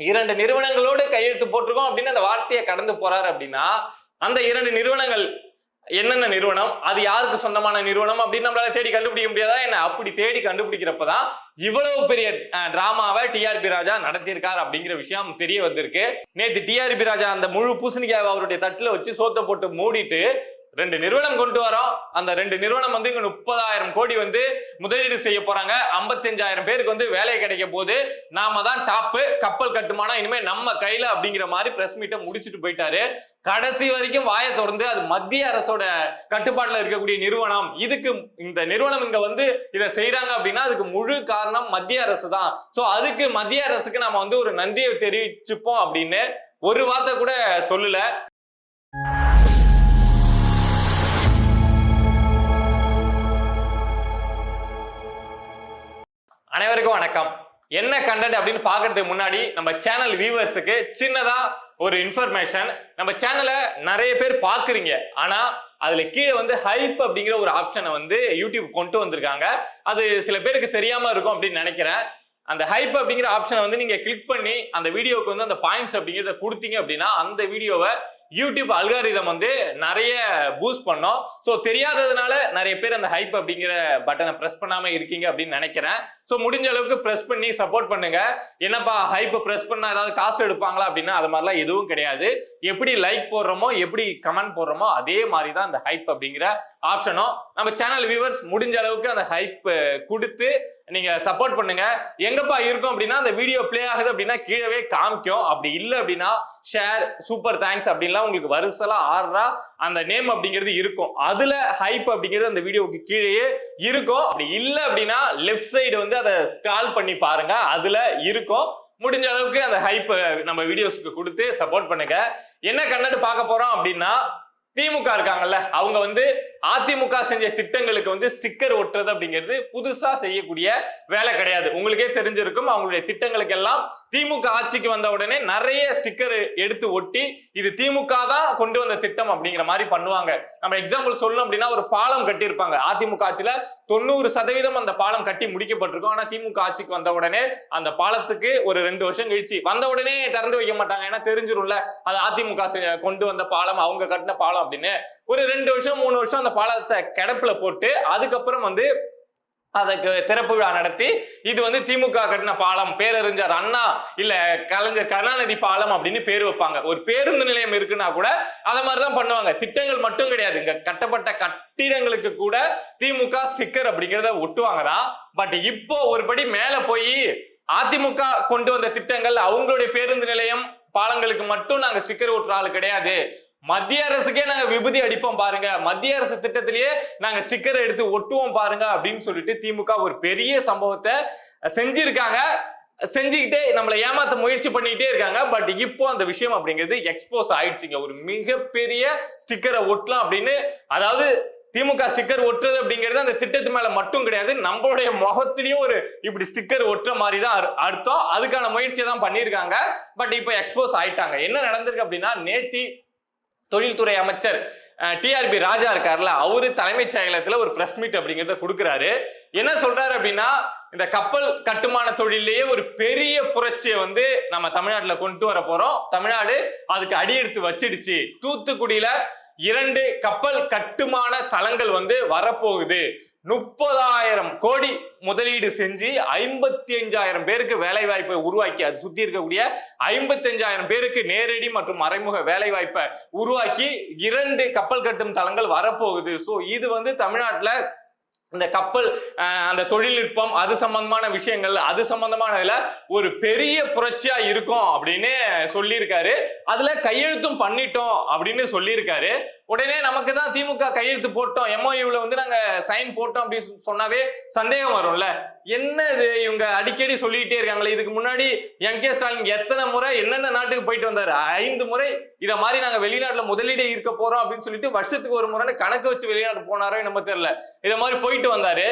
இரண்டு நிறுவனங்களோடு கையெழுத்து போட்டிருக்கோம் அப்படின்னு அந்த வார்த்தையை கடந்து போறாரு அப்படின்னா அந்த இரண்டு நிறுவனங்கள் என்னென்ன நிறுவனம் அது யாருக்கு சொந்தமான நிறுவனம் அப்படின்னு நம்மளால தேடி கண்டுபிடிக்க முடியாதா என்ன? அப்படி தேடி கண்டுபிடிக்கிறப்பதான் இவ்வளவு பெரிய டிராமாவை டிஆர்பி ராஜா நடத்தியிருக்கார் அப்படிங்கிற விஷயம் தெரிய வந்திருக்கு. நேத்து டிஆர்பி ராஜா அந்த முழு பூசணிக்காவை அவருடைய தட்டுல வச்சு சோத்தை போட்டு மூடிட்டு ரெண்டு நிறுவனம் கொண்டு வரோம். அந்த ரெண்டு நிறுவனம் வந்து இங்க முப்பதாயிரம் கோடி வந்து முதலீடு செய்ய போறாங்க. ஐம்பத்தஞ்சாயிரம் பேருக்கு வந்து வேலை கிடைக்க போது நாம தான் டாப்பு கப்பல் கட்டுமானம் இனிமே நம்ம கையில அப்படிங்கிற மாதிரி பிரஸ் மீட்டை முடிச்சுட்டு போயிட்டாரு. கடைசி வரைக்கும் வாயை தொடர்ந்து அது மத்திய அரசோட கட்டுப்பாட்டில் இருக்கக்கூடிய நிறுவனம். இதுக்கு இந்த நிறுவனம் இங்க வந்து இதை செய்யறாங்க அப்படின்னா அதுக்கு முழு காரணம் மத்திய அரசு தான். ஸோ அதுக்கு மத்திய அரசுக்கு நம்ம வந்து ஒரு நன்றியை தெரிவிச்சுப்போம் அப்படின்னு ஒரு வார்த்தை கூட சொல்லல. அனைவருக்கும் வணக்கம். என்ன கண்டென்ட் அப்படின்னு பார்க்கறதுக்கு முன்னாடி நம்ம சேனல் வியூவர்ஸுக்கு சின்னதா ஒரு இன்ஃபர்மேஷன் நம்ம சேனலை நிறைய பேர் பார்க்குறீங்க. ஆனா அதுல கீழே வந்து ஹைப் அப்படிங்கிற ஒரு ஆப்ஷனை வந்து யூடியூப் கொண்டு வந்திருக்காங்க. அது சில பேருக்கு தெரியாம இருக்கும் அப்படின்னு நினைக்கிறேன். அந்த ஹைப் அப்படிங்கிற ஆப்ஷனை வந்து நீங்க கிளிக் பண்ணி அந்த வீடியோக்கு வந்து அந்த பாயிண்ட்ஸ் அப்படிங்கிறத கொடுத்தீங்க அப்படின்னா அந்த வீடியோவை யூடியூப் அல்காரிதம் வந்து நிறைய பூஸ்ட் பண்ணோம். ஸோ தெரியாததுனால நிறைய பேர் அந்த ஹைப் அப்படிங்கிற பட்டனை ப்ரெஸ் பண்ணாமல் இருக்கீங்க அப்படின்னு நினைக்கிறேன். ஸோ முடிஞ்ச அளவுக்கு ப்ரெஸ் பண்ணி சப்போர்ட் பண்ணுங்க. என்னப்பா ஹைப் ப்ரெஸ் பண்ணால் ஏதாவது காசு எடுப்பாங்களா அப்படின்னா அது மாதிரிலாம் எதுவும் கிடையாது. எப்படி லைக் போடுறோமோ எப்படி கமெண்ட் போடுறோமோ அதே மாதிரி தான் அந்த ஹைப் அப்படிங்கிற ஆப்ஷனும் நம்ம சேனல் வியூவர்ஸ் முடிஞ்ச அளவுக்கு அந்த ஹைப் கொடுத்து நீங்க சப்போர்ட் பண்ணுங்க. எங்கப்பா இருக்கும் அப்படின்னா அந்த வீடியோ ப்ளே ஆகுது அப்படின்னா கீழவே காமிக்கும். அப்படி இல்லை அப்படின்னா ஷேர் சூப்பர் தேங்க்ஸ் அப்படின்லாம் உங்களுக்கு வருஷலா ஆடுறா அந்த நேம் அப்படிங்கிறது இருக்கும். அதுல ஹைப் அப்படிங்கிறது அந்த வீடியோவுக்கு கீழேயே இருக்கும். அப்படி இல்லை அப்படின்னா லெஃப்ட் சைடு வந்து அதை ஸ்கால் பண்ணி பாருங்க. அதுல இருக்கும். முடிஞ்ச அளவுக்கு அந்த ஹைப் நம்ம வீடியோஸ்க்கு கொடுத்து சப்போர்ட் பண்ணுங்க. என்ன கண்டென்ட் பார்க்க போறோம் அப்படின்னா திமுக இருக்காங்கல்ல அவங்க வந்து அதிமுக செஞ்ச திட்டங்களுக்கு வந்து ஸ்டிக்கர் ஒட்டுறது அப்படிங்கிறது புதுசா செய்யக்கூடிய வேலை கிடையாது. உங்களுக்கே தெரிஞ்சிருக்கும் அவங்களுடைய திட்டங்களுக்கு எல்லாம் திமுக ஆட்சிக்கு வந்த உடனே நிறைய ஸ்டிக்கர் எடுத்து ஒட்டி இது திமுக தான் கொண்டு வந்த திட்டம் அப்படிங்கிற மாதிரி பண்ணுவாங்க. நம்ம எக்ஸாம்பிள் சொல்லணும் அப்படின்னா ஒரு பாலம் கட்டியிருப்பாங்க. அதிமுக ஆட்சியில தொண்ணூறு சதவீதம் அந்த பாலம் கட்டி முடிக்கப்பட்டிருக்கும். ஆனா திமுக ஆட்சிக்கு வந்த உடனே அந்த பாலத்துக்கு ஒரு ரெண்டு வருஷம் கழிச்சு வந்த உடனே திறந்து வைக்க மாட்டாங்க. ஏன்னா தெரிஞ்சிரும்ல அது அதிமுக கொண்டு வந்த பாலம் அவங்க கட்டின பாலம் அப்படின்னு. ஒரு ரெண்டு வருஷம் மூணு வருஷம் அந்த பாலத்தை கிடப்புல போட்டு அதுக்கப்புறம் வந்து அதுக்கு திறப்பு விழா நடத்தி இது வந்து திமுக கட்டின பாலம் பேரறிஞர் அண்ணா இல்ல கலைஞர் கருணாநிதி பாலம் அப்படின்னு பேர் வைப்பாங்க. ஒரு பேருந்து நிலையம் இருக்குன்னா கூட அதை மாதிரிதான் பண்ணுவாங்க. திட்டங்கள் மட்டும் கிடையாது. இங்க கட்டப்பட்ட கட்டிடங்களுக்கு கூட திமுக ஸ்டிக்கர் அப்படிங்கிறத ஒட்டுவாங்கதான். பட் இப்போ ஒரு படி மேல போய் அதிமுக கொண்டு வந்த திட்டங்கள் அவங்களுடைய பேருந்து நிலையம் பாலங்களுக்கு மட்டும் நாங்க ஸ்டிக்கர் ஒட்டுற ஆள் கிடையாது. மத்திய அரசுக்கே நாங்க விபூதி அடிப்போம் பாருங்க. மத்திய அரசு திட்டத்திலேயே நாங்க ஸ்டிக்கர் எடுத்து ஒட்டுவோம் பாருங்க அப்படின்னு சொல்லிட்டு திமுக ஒரு பெரிய சம்பவத்தை செஞ்சிருக்காங்க. செஞ்சுக்கிட்டே நம்மளை ஏமாத்த முயற்சி பண்ணிக்கிட்டே இருக்காங்க. பட் இப்போ அந்த விஷயம் அப்படிங்கிறது எக்ஸ்போஸ் ஆயிடுச்சுங்க. ஒரு மிகப்பெரிய ஸ்டிக்கரை ஒட்டலாம் அப்படின்னு. அதாவது திமுக ஸ்டிக்கர் ஒட்டுறது அப்படிங்கிறது அந்த திட்டத்து மேல மட்டும் கிடையாது. நம்மளுடைய முகத்திலையும் ஒரு இப்படி ஸ்டிக்கர் ஒட்டுற மாதிரி தான் அர்- அர்த்தம். அதுக்கான முயற்சியை தான் பண்ணியிருக்காங்க. பட் இப்போ எக்ஸ்போஸ் ஆயிட்டாங்க. என்ன நடந்திருக்கு அப்படின்னா நேத்தி தொழில்துறை அமைச்சர் டிஆர்பி ராஜா இருக்கார்ல அவரு தலைமைச் செயலகத்துல ஒரு பிரஸ் மீட் அப்படிங்கறத கொடுக்குறாரு. என்ன சொல்றாரு அப்படின்னா இந்த கப்பல் கட்டுமான தொழிலேயே ஒரு பெரிய புரட்சியை வந்து நம்ம தமிழ்நாட்டுல கொண்டு வர போறோம். தமிழ்நாடு அதுக்கு அடியெடுத்து வச்சிடுச்சு. தூத்துக்குடியில இரண்டு கப்பல் கட்டுமான தளங்கள் வந்து வரப்போகுது. முப்பதாயிரம் கோடி முதலீடு செஞ்சு ஐம்பத்தி அஞ்சாயிரம் பேருக்கு வேலை வாய்ப்பை உருவாக்கி அது சுத்தி இருக்கக்கூடிய ஐம்பத்தஞ்சாயிரம் பேருக்கு நேரடி மற்றும் மறைமுக வேலை வாய்ப்பை உருவாக்கி இரண்டு கப்பல் கட்டும் தளங்கள் வரப்போகுது. சோ இது வந்து தமிழ்நாட்டில் இந்த கப்பல் அந்த தொழில்நுட்பம் அது சம்பந்தமான விஷயங்கள் அது சம்பந்தமானதுல ஒரு பெரிய புரட்சியா இருக்கும் அப்படின்னு சொல்லியிருக்காரு. அதுல கையெழுத்தும் பண்ணிட்டோம் அப்படின்னு சொல்லியிருக்காரு. உடனே நமக்கு தான் திமுக கையெழுத்து போட்டோம். எம்ஓயூல வந்து நாங்க சைன் போட்டோம் அப்படின்னு சொன்னாவே சந்தேகம் வரும்ல. என்ன இது இவங்க அடிக்கடி சொல்லிக்கிட்டே இருக்காங்களே? இதுக்கு முன்னாடி எம். கே. ஸ்டாலின் எத்தனை முறை என்னென்ன நாட்டுக்கு போயிட்டு வந்தாரு? ஐந்து முறை இதை மாதிரி நாங்க வெளிநாட்டுல முதலீடு இருக்க போறோம் அப்படின்னு சொல்லிட்டு வருஷத்துக்கு ஒரு முறைன்னு கணக்கு வச்சு வெளிநாடு போனாரோ நம்ம தெரியல. இதை மாதிரி போயிட்டு வந்தாரு.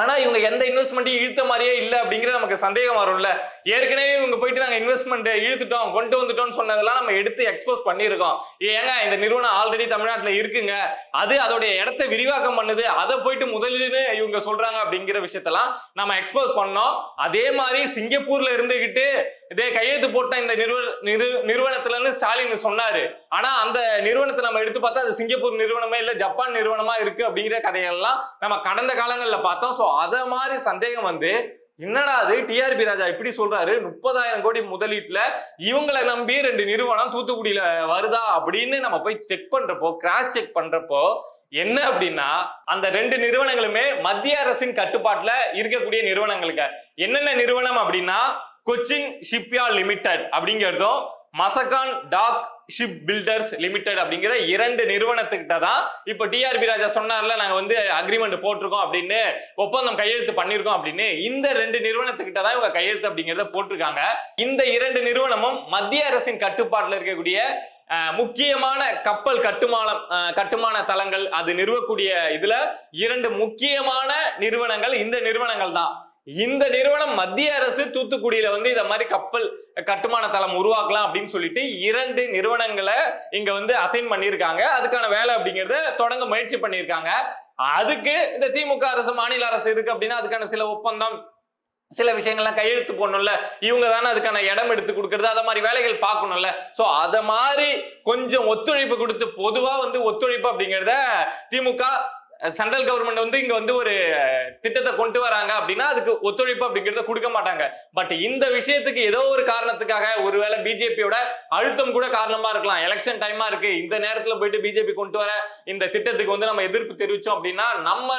ஆனா இவங்க எந்த இன்வெஸ்ட்மெண்ட்டையும் இழுத்த மாதிரியே இல்லை அப்படிங்கிற நமக்கு சந்தேகம் வரும்ல. ஏற்கனவே இவங்க போயிட்டு நாங்க இன்வெஸ்ட்மெண்ட் இழுத்துட்டோம் கொண்டு வந்துட்டோம்னு சொன்னதெல்லாம் நம்ம எடுத்து எக்ஸ்போஸ் பண்ணியிருக்கோம். ஏங்க இந்த நிறுவனம் ஆல்ரெடி தமிழ்நாட்டுல இருக்குங்க. அது அதோடைய இடத்த விரிவாக்கம் பண்ணுது. அதை போயிட்டு முதலீடு இவங்க சொல்றாங்க அப்படிங்கிற விஷயத்தெல்லாம் நம்ம எக்ஸ்போஸ் பண்ணோம். அதே மாதிரி சிங்கப்பூர்ல இருந்துகிட்டு இதே கையெழுத்து போட்ட இந்த நிறுவ நிறு நிறுவனத்துலன்னு ஸ்டாலின் சொன்னாரு. ஆனா அந்த நிறுவனத்தை நம்ம எடுத்து பார்த்தா அது சிங்கப்பூர் நிறுவனமே இல்ல ஜப்பான் நிறுவனமா இருக்கு அப்படிங்கிற கதைகள்லாம் நம்ம கடந்த காலங்கள்ல பார்த்தோம். சோ அத மாதிரி சந்தேகம் வந்து என்னடா அது? டிஆர்பி ராஜா இப்படி சொல்றாரு. முப்பதாயிரம் கோடி முதலீட்டுல இவங்களை நம்பி ரெண்டு நிறுவனம் தூத்துக்குடியில வருதா அப்படின்னு நம்ம போய் செக் பண்றப்போ கிராஸ் செக் பண்றப்போ என்ன அப்படின்னா அந்த ரெண்டு நிறுவனங்களுமே மத்திய அரசின் கட்டுப்பாட்டுல இருக்கக்கூடிய நிறுவனங்களுக்கு. என்னென்ன நிறுவனம் அப்படின்னா கொச்சின் ஷிப்யார்ட் லிமிடெட் அப்படிங்கிறதும் Mazagon dock ship builders limited அப்படிங்கிற இரண்டு நிறுவனத்துக்கிட்ட தான் இப்போ டிஆர்பி ராஜா சொன்னார்ல நாங்க வந்து அக்ரிமெண்ட் போட்டிருக்கோம் அப்படின்னு ஒப்பந்தம் கையெழுத்து பண்ணிருக்கோம் அப்படின்னு. இந்த ரெண்டு நிறுவனத்துக்கிட்ட தான் இவங்க கையெழுத்து அப்படிங்கிறத போட்டிருக்காங்க. இந்த இரண்டு நிறுவனமும் மத்திய அரசின் கட்டுப்பாட்டில் இருக்கக்கூடிய முக்கியமான கப்பல் கட்டுமானம் கட்டுமான தளங்கள் அது நிறுவக்கூடிய இதுல இரண்டு முக்கியமான நிறுவனங்கள் இந்த நிறுவனங்கள் தான். இந்த நிறுவனம் மத்திய அரசு தூத்துக்குடியில வந்து இத மாதிரி கப்பல் கட்டுமான தளம் உருவாக்கலாம் அப்படின்னு சொல்லிட்டு இரண்டு நிறுவனங்களை இங்க வந்து அசைன் பண்ணியிருக்காங்க. அதுக்கான வேலை அப்படிங்கறத தொடங்க முயற்சி பண்ணியிருக்காங்க. அதுக்கு இந்த திமுக அரசு மாநில அரசு இருக்கு அப்படின்னா அதுக்கான சில ஒப்பந்தம் சில விஷயங்கள்லாம் கையெழுத்து போடணும்ல. இவங்க தானே அதுக்கான இடம் எடுத்து கொடுக்கறது அதை மாதிரி வேலைகள் பார்க்கணும்ல. சோ அத மாதிரி கொஞ்சம் ஒத்துழைப்பு கொடுத்து பொதுவா வந்து ஒத்துழைப்பு அப்படிங்கறத திமுக சென்ட்ரல் கவர்மெண்ட் வந்து இங்க வந்து ஒரு திட்டத்தை கொண்டு வராங்க அப்படின்னா அதுக்கு ஒத்துழைப்பு அப்படிங்கறத கொடுக்க மாட்டாங்க. பட் இந்த விஷயத்துக்கு ஏதோ ஒரு காரணத்துக்காக ஒருவேளை பிஜேபியோட அழுத்தம் கூட காரணமா இருக்கலாம். எலெக்ஷன் டைமா இருக்கு. இந்த நேரத்துல போயிட்டு பிஜேபி கொண்டு வர இந்த திட்டத்துக்கு வந்து நம்ம எதிர்ப்பு தெரிவிச்சோம் அப்படின்னா நம்ம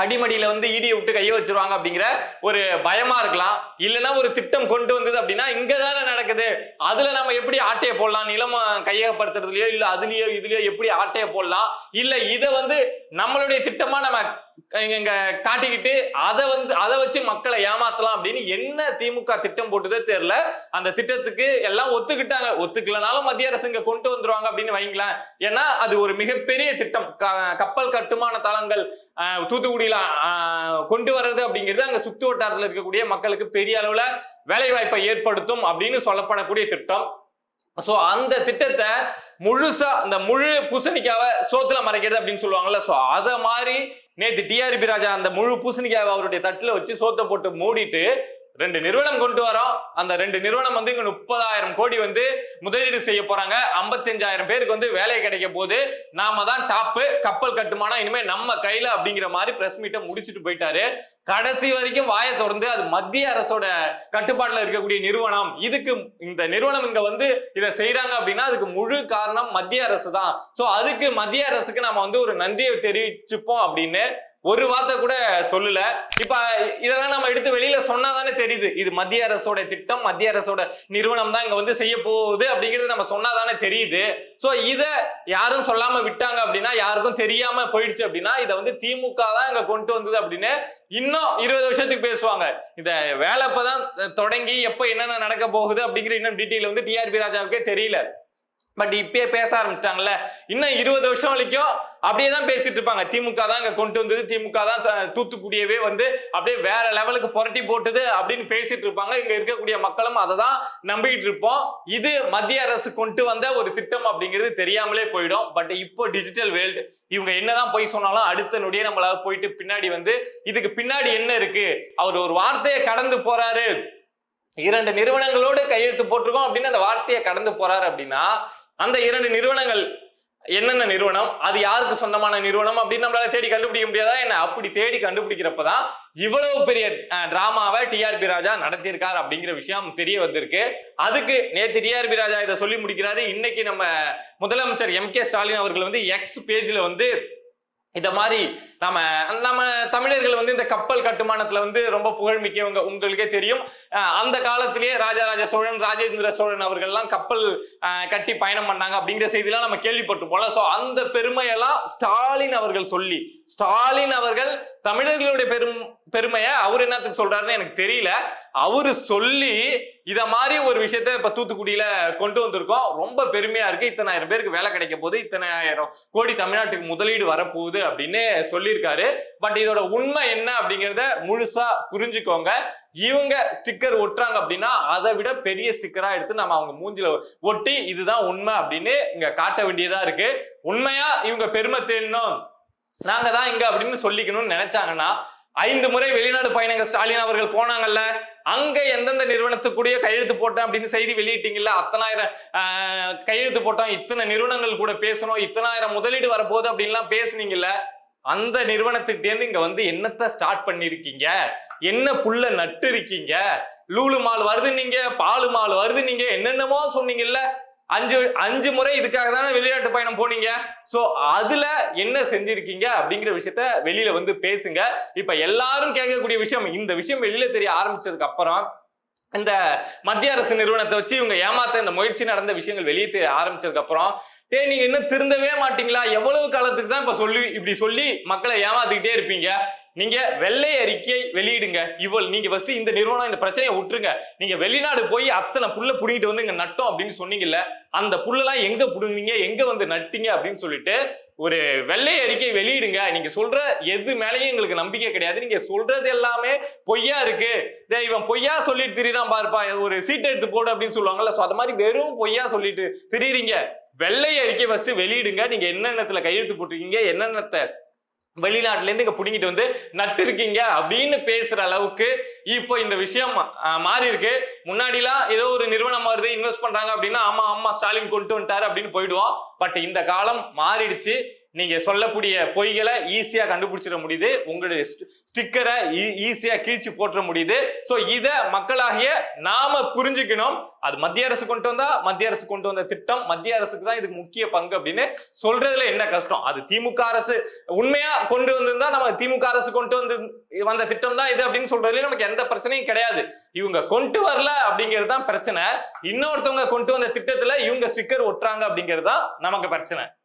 அடிமடியில வந்து ஈடியை விட்டு கைய வச்சிருவாங்க அப்படிங்கிற ஒரு பயமா இருக்கலாம். இல்லைன்னா ஒரு திட்டம் கொண்டு வந்தது அப்படின்னா இங்க தானே நடக்குது. அதுல நம்ம எப்படி ஆட்டையை போடலாம்? நிலம் கையகப்படுத்துறதுலயோ இல்ல அதுலயோ இதுலயோ எப்படி ஆட்டையை போடலாம்? இல்ல இத வந்து நம்மளுடைய திட்டமா நம்ம இங்க- காட்டிக்கிட்டு அதை வந்து அதை வச்சு மக்களை ஏமாத்தலாம் அப்படின்னு என்ன திமுக திட்டம் போட்டுதே தெரியல. அந்த திட்டத்துக்கு எல்லாம் ஒத்துக்கிட்டாங்க. ஒத்துக்கலனாலும் மத்திய அரசு இங்க கொண்டு வந்துருவாங்க அப்படின்னு வைங்களேன். ஏன்னா அது ஒரு மிகப்பெரிய திட்டம். க- கப்பல் கட்டுமான தளங்கள் தூத்துக்குடியில கொண்டு வர்றது அப்படிங்கிறது அங்க சுத்து வட்டாரத்தில் இருக்கக்கூடிய மக்களுக்கு பெரிய அளவுல வேலை வாய்ப்பை ஏற்படுத்தும் அப்படின்னு சொல்லப்படக்கூடிய திட்டம். சோ அந்த திட்டத்தை முழுசா அந்த முழு பூசணிக்காவை சோத்துல மறைக்கிறது அப்படின்னு சொல்லுவாங்கல்ல. சோ அத மாதிரி நேத்து டிஆர்பி ராஜா அந்த முழு பூசணிக்காவை அவருடைய தட்டுல வச்சு சோத்தை போட்டு மூடிட்டு ரெண்டு நிறுவனம் கொண்டு வரோம். அந்த ரெண்டு நிறுவனம் வந்து இங்க முப்பதாயிரம் கோடி வந்து முதலீடு செய்ய போறாங்க. ஐம்பத்தஞ்சாயிரம் பேருக்கு வந்து வேலை கிடைக்க போது நாம தான் டாப்பு கப்பல் கட்டுமானம் இனிமே நம்ம கையில அப்படிங்கிற மாதிரி பிரஸ் மீட்டை முடிச்சுட்டு போயிட்டாரு. கடைசி வரைக்கும் வாயை திறந்து அது மத்திய அரசோட கட்டுப்பாட்டில் இருக்கக்கூடிய நிறுவனம். இதுக்கு இந்த நிறுவனம் இங்க வந்து இதை செய்யறாங்க அப்படின்னா அதுக்கு முழு காரணம் மத்திய அரசு தான். ஸோ அதுக்கு மத்திய அரசுக்கு நம்ம வந்து ஒரு நன்றியை தெரிவிச்சுப்போம் அப்படின்னு ஒரு வார்த்தை கூட சொல்லல. இப்ப இதெல்லாம் நம்ம எடுத்து வெளியில சொன்னாதானே தெரியுது. இது மத்திய அரசோட திட்டம் மத்திய அரசோட நிறுவனம் தான் இங்க வந்து செய்ய போகுது அப்படிங்கிறது நம்ம சொன்னாதானே தெரியுது. சோ இத யாரும் சொல்லாம விட்டாங்க அப்படின்னா யாருக்கும் தெரியாம போயிடுச்சு அப்படின்னா இதை வந்து திமுக தான் இங்க கொண்டு வந்தது அப்படின்னு இன்னும் இருபது வருஷத்துக்கு பேசுவாங்க. இந்த வேலை இப்பதான் தொடங்கி எப்ப என்னென்ன நடக்க போகுது அப்படிங்கிற இன்னும் டீட்டெயில் வந்து டிஆர்பி ராஜாவுக்கே தெரியல. பட் இப்பயே பேச ஆரம்பிச்சிட்டாங்கல்ல? இன்னும் இருபது வருஷம் வரைக்கும் அப்படியே தான் பேசிட்டு இருப்பாங்க. திமுக தான் இங்க கொண்டு வந்தது. திமுக தான் த- தூத்துக்குடியவே வந்து அப்படியே வேற லெவலுக்கு புரட்டி போட்டது அப்படின்னு பேசிட்டு இருப்பாங்க. இங்க இருக்கக்கூடிய மக்களும் அதை தான் நம்பிக்கிட்டு இருப்போம். இது மத்திய அரசு கொண்டு வந்த ஒரு திட்டம் அப்படிங்கிறது தெரியாமலே போயிடும். பட் இப்போ டிஜிட்டல் வேர்ல்டு இவங்க என்னதான் போய் சொன்னாலும் அடுத்த நொடியே நம்மளால போயிட்டு பின்னாடி வந்து இதுக்கு பின்னாடி என்ன இருக்கு? அவர் ஒரு வார்த்தையை கடந்து போறாரு. இரண்டு நிறுவனங்களோடு கையெழுத்து போட்டிருக்கோம் அப்படின்னு அந்த வார்த்தையை கடந்து போறாரு அப்படின்னா அந்த இரண்டு நிறுவனங்கள் என்னென்ன நிறுவனம்? அது யாருக்கு சொந்தமான நிறுவனம் அப்படின்னு நம்மளால தேடி கண்டுபிடிக்க முடியாதா என்ன? அப்படி தேடி கண்டுபிடிக்கிறப்பதான் இவ்வளவு பெரிய டிராமாவை டிஆர்பி ராஜா நடத்தியிருக்காரு அப்படிங்கிற விஷயம் தெரிய வந்திருக்கு. அதுக்கு நேத்து டிஆர்பி ராஜா இதை சொல்லி முடிக்கிறாரு. இன்னைக்கு நம்ம முதலமைச்சர் எம் கே ஸ்டாலின் அவர்கள் வந்து எக்ஸ் பேஜ்ல வந்து இந்த மாதிரி நம்ம நம்ம தமிழர்கள் வந்து இந்த கப்பல் கட்டுமானத்துல வந்து ரொம்ப புகழ்மிக்கவங்க உங்களுக்கே தெரியும். அந்த காலத்திலேயே ராஜராஜ சோழன் ராஜேந்திர சோழன் அவர்கள்லாம் கப்பல் கட்டி பயணம் பண்ணாங்க அப்படிங்கிற செய்திலாம் நம்ம கேள்விப்பட்டிருப்போம்ல சோ அந்த பெருமையெல்லாம் ஸ்டாலின் அவர்கள் சொல்லி ஸ்டாலின் அவர்கள் தமிழர்களுடைய பெரும் பெருமையை? அவர் என்னத்துக்கு சொல்றாருன்னு எனக்கு தெரியல. அவரு சொல்லி இத மாதிரி ஒரு விஷயத்த இப்ப தூத்துக்குடியில கொண்டு வந்திருக்கோம். ரொம்ப பெருமையா இருக்கு. இத்தனாயிரம் பேருக்கு வேலை கிடைக்க போகுது. இத்தனாயிரம் கோடி தமிழ்நாட்டுக்கு முதலீடு வரப்போகுது அப்படின்னு சொல்லியிருக்காரு. பட் இதோட உண்மை என்ன அப்படிங்கிறத முழுசா புரிஞ்சுக்கோங்க. இவங்க ஸ்டிக்கர் ஒட்டுறாங்க அப்படின்னா அதை விட பெரிய ஸ்டிக்கரா எடுத்து நம்ம அவங்க மூஞ்சில ஒட்டி இதுதான் உண்மை அப்படின்னு இங்க காட்ட வேண்டியதா இருக்கு. உண்மையா இவங்க பெருமை தேடணும். நாங்க தான் இங்க அப்படின்னு சொல்லிக்கணும்னு நினைச்சாங்கன்னா ஐந்து முறை வெளிநாடு பயணங்கள் ஸ்டாலின் அவர்கள் போனாங்கல்ல அங்க எந்தெந்த நிறுவனத்துக்குடிய கையெழுத்து போட்டேன் அப்படின்னு செய்தி வெளியிட்டீங்கல்ல அத்தனாயிரம் கையெழுத்து போட்டோம் இத்தனை நிறுவனங்கள் கூட பேசணும் இத்தனாயிரம் முதலீடு வரப்போகுது அப்படின்லாம் பேசுனீங்கல்ல அந்த நிறுவனத்துக்கிட்டேருந்து இங்க வந்து என்னத்த ஸ்டார்ட் பண்ணிருக்கீங்க? என்ன புல்ல நட்டு இருக்கீங்க? லூலு மால் வருது நீங்க பாலு மால் வருது நீங்க என்னென்னமோ சொன்னீங்கல்ல அஞ்சு அஞ்சு முறை இதுக்காக தானே வெளிநாட்டு பயணம் போனீங்க? ஸோ அதுல என்ன செஞ்சிருக்கீங்க அப்படிங்கிற விஷயத்த வெளியில வந்து பேசுங்க. இப்ப எல்லாரும் கேட்கக்கூடிய விஷயம் இந்த விஷயம் வெளியில தெரிய ஆரம்பிச்சதுக்கு அப்புறம் இந்த மத்திய அரசு நிறுவனத்தை வச்சு இவங்க ஏமாத்த இந்த முயற்சி நடந்த விஷயங்கள் வெளியே தெரிய ஆரம்பிச்சதுக்கு அப்புறம் டே நீங்க இன்னும் திருந்தவே மாட்டீங்களா? எவ்வளவு காலத்துக்கு தான் இப்ப சொல்லி இப்படி சொல்லி மக்களை ஏமாத்திக்கிட்டே இருப்பீங்க? நீங்க வெள்ளை அறிக்கை வெளியிடுங்க. இவள் நீங்க ஃபர்ஸ்ட் இந்த நிறுவனம் இந்த பிரச்சனையை விட்டுருங்க. நீங்க வெளிநாடு போய் அத்தனை புல்ல புடிங்கிட்டு வந்து இங்க நட்டோம் அப்படின்னு சொன்னீங்கல்ல அந்த புல்லெல்லாம் எங்க புடுங்குனீங்க எங்க வந்து நட்டீங்க அப்படின்னு சொல்லிட்டு ஒரு வெள்ளை அறிக்கை வெளியிடுங்க. நீங்க சொல்ற எது மேலேயும் எங்களுக்கு நம்பிக்கை கிடையாது. நீங்க சொல்றது எல்லாமே பொய்யா இருக்கு. இவன் பொய்யா சொல்லிட்டு திரிதான் பாருப்பா. ஒரு சீட் எடுத்து போடு அப்படின்னு சொல்லுவாங்கல்ல. ஸோ அது மாதிரி வெறும் பொய்யா சொல்லிட்டு திரியிறீங்க. வெள்ளை அறிக்கை ஃபர்ஸ்ட் வெளியிடுங்க. நீங்க என்னென்னத்துல கையெழுத்து போட்டிருக்கீங்க என்னென்னத்தை வெளிநாட்டிலேருந்து இங்கே பிடிங்கிட்டு வந்து நட்டு இருக்கீங்க? அப்படின்னு பேசுகிற அளவுக்கு இப்போ இந்த விஷயம் மாறி இருக்கு. முன்னாடிலாம் ஏதோ ஒரு நிறுவனம் வருது இன்வெஸ்ட் பண்ணுறாங்க அப்படின்னா ஆமாம் ஆமாம் ஸ்டாலின் கொண்டு வந்துட்டாரு அப்படின்னு போயிடுவோம். பட் இந்த காலம் மாறிடுச்சு. நீங்க சொல்லக்கூடிய பொய்களை ஈஸியா கண்டுபிடிச்சிட முடியுது. உங்களுடைய ஸ்டிக்கரை ஈஸியா கீழ்ச்சி போட்டுற முடியுது. சோ இத மக்களாகிய நாம புரிஞ்சுக்கணும். அது மத்திய அரசு கொண்டு வந்தா மத்திய அரசு கொண்டு வந்த திட்டம் மத்திய அரசுக்கு தான் இதுக்கு முக்கிய பங்கு அப்படின்னு சொல்றதுல என்ன கஷ்டம்? அது திமுக அரசு உண்மையா கொண்டு வந்திருந்தா நம்ம திமுக அரசு கொண்டு வந்து வந்த திட்டம் தான் இது அப்படின்னு சொல்றதுல நமக்கு எந்த பிரச்சனையும் கிடையாது. இவங்க கொண்டு வரல அப்படிங்கிறது தான் பிரச்சனை. இன்னொருத்தவங்க கொண்டு வந்த திட்டத்துல இவங்க ஸ்டிக்கர் ஒட்டுறாங்க அப்படிங்கிறது தான் நமக்கு பிரச்சனை.